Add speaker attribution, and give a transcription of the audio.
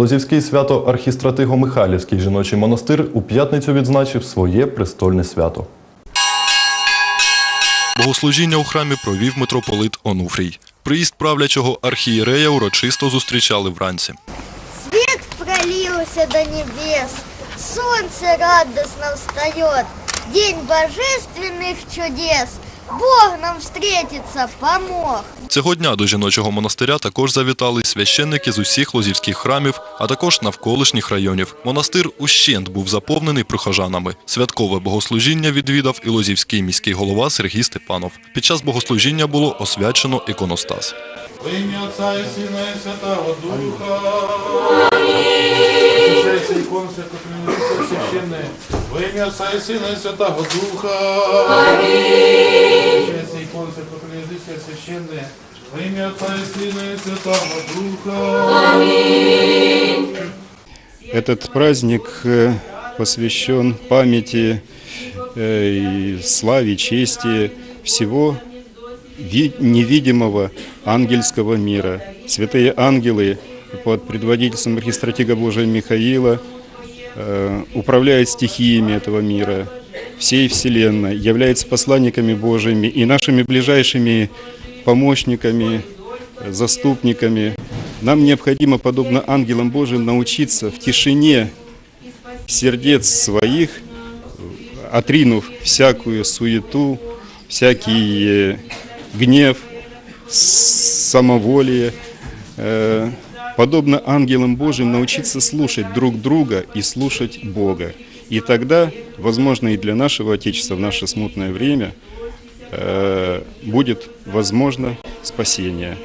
Speaker 1: Лозівський свято-архістратиго-Михайлівський жіночий монастир у п'ятницю відзначив своє престольне свято. Богослужіння у храмі провів митрополит Онуфрій. Приїзд правлячого архієрея урочисто зустрічали вранці.
Speaker 2: Свет пролился до небес, солнце радостно встает, день божественных чудес. Бог нам встретиться помог.
Speaker 1: Цього дня до жіночого монастиря також завітали священники з усіх лозівських храмів, а також навколишніх районів. Монастир ущент був заповнений прихожанами. Святкове богослужіння відвідав і лозівський міський голова Сергій Степанов. Під час богослужіння було освячено іконостас.
Speaker 3: Ім'я Отця і Сина і Святого Духа. Очищайся ікон святокринниця священне. Во ім'я Отця і Сина і Святого Духа. Очищайся ікон святокринниця священне. Во ім'я Отця і Сина і Святого Духа.
Speaker 4: Этот праздник э, посвящен памяти э, и славе, чести всего ви- невидимого ангельского мира. Святые ангелы под предводительством архистратига Божия Михаила э, управляют стихиями этого мира, всей Вселенной, являются посланниками Божьими и нашими ближайшими помощниками, заступниками. Нам необходимо, подобно ангелам Божьим, научиться в тишине сердец своих, отринув всякую суету, всякий э, гнев, самоволие, э, подобно ангелам Божьим, научиться слушать друг друга и слушать Бога. И тогда, возможно, и для нашего Отечества в наше смутное время э, будет возможно спасение.